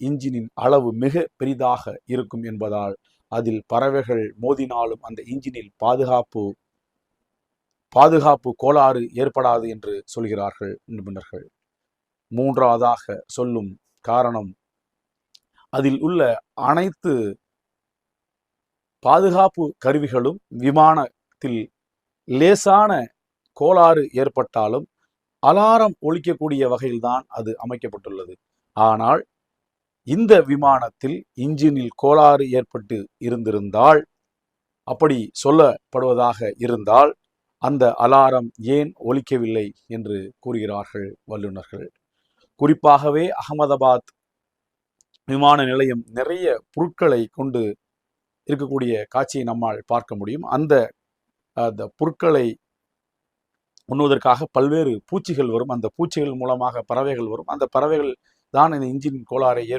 இன்ஜினின் அளவு மிக பெரிதாக இருக்கும் என்பதால் அதில் பறவைகள் மோதினாலும் அந்த இன்ஜினில் பாதுகாப்பு பாதுகாப்பு கோளாறு ஏற்படாது என்று சொல்கிறார்கள் நிபுணர்கள். மூன்றாவதாக சொல்லும் காரணம் அதில் உள்ள அனைத்து பாதுகாப்பு கருவிகளும் விமானத்தில் லேசான கோளாறு ஏற்பட்டாலும் அலாரம் ஒழிக்கக்கூடிய வகையில்தான் அது அமைக்கப்பட்டுள்ளது. ஆனால் இந்த விமானத்தில் இன்ஜினில் கோளாறு ஏற்பட்டு இருந்திருந்தால் அப்படி சொல்லப்படுவதாக இருந்தால் அந்த அலாரம் ஏன் ஒலிக்கவில்லை என்று கூறுகிறார்கள் வல்லுநர்கள். குறிப்பாகவே அகமதாபாத் விமான நிலையம் நிறைய பொருட்களை கொண்டு இருக்கக்கூடிய காட்சியை நம்மால் பார்க்க முடியும். அந்த அந்த பொருட்களை உண்ணுவதற்காக பல்வேறு பூச்சிகள் வரும். அந்த பூச்சிகள் மூலமாக பறவைகள் வரும். அந்த பறவைகள் தான் இந்த இன்ஜின் கோளாறை ஏற்